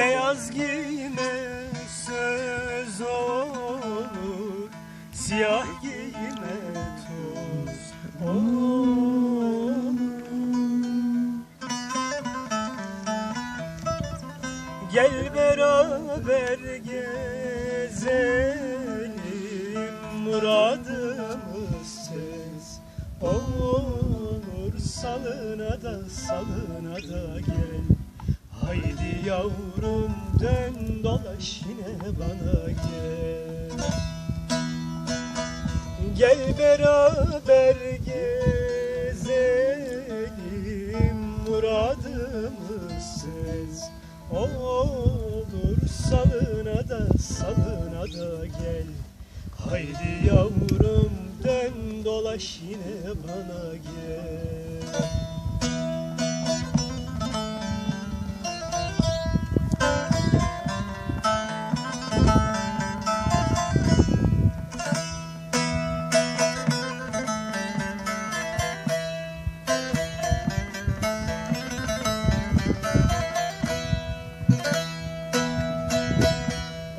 Beyaz giyime söz olur Siyah giyime toz olur. Gel beraber gezelim Muradımız ses olur. Salına da salına da gel Haydi yavrum dön dolaş yine bana gel. Gel beraber gezelim Muradımız söz olur Salına da salına da gel. Haydi yavrum dön dolaş yine bana gel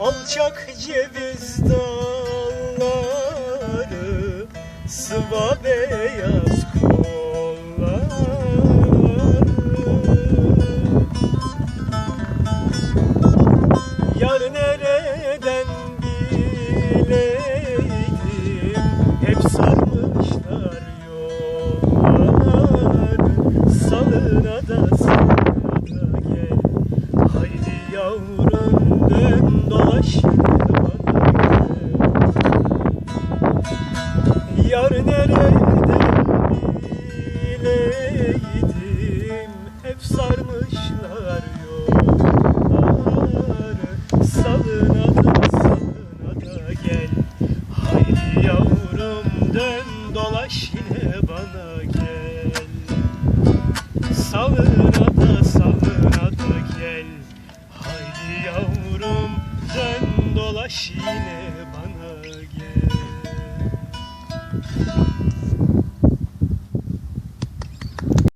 Alçak ceviz dalları Sıva beyaz kolları. Yar nereden bileydim? Hep sarmışlar yollar Salına da salına gel. Haydi yavrum dön Yar nereden bileydim Hep sarmışlar yollar Salına da salına da gel. Haydi yavrum dön dolaş yine bana gel. Salına da salına da gel. Haydi yavrum dön dolaş yine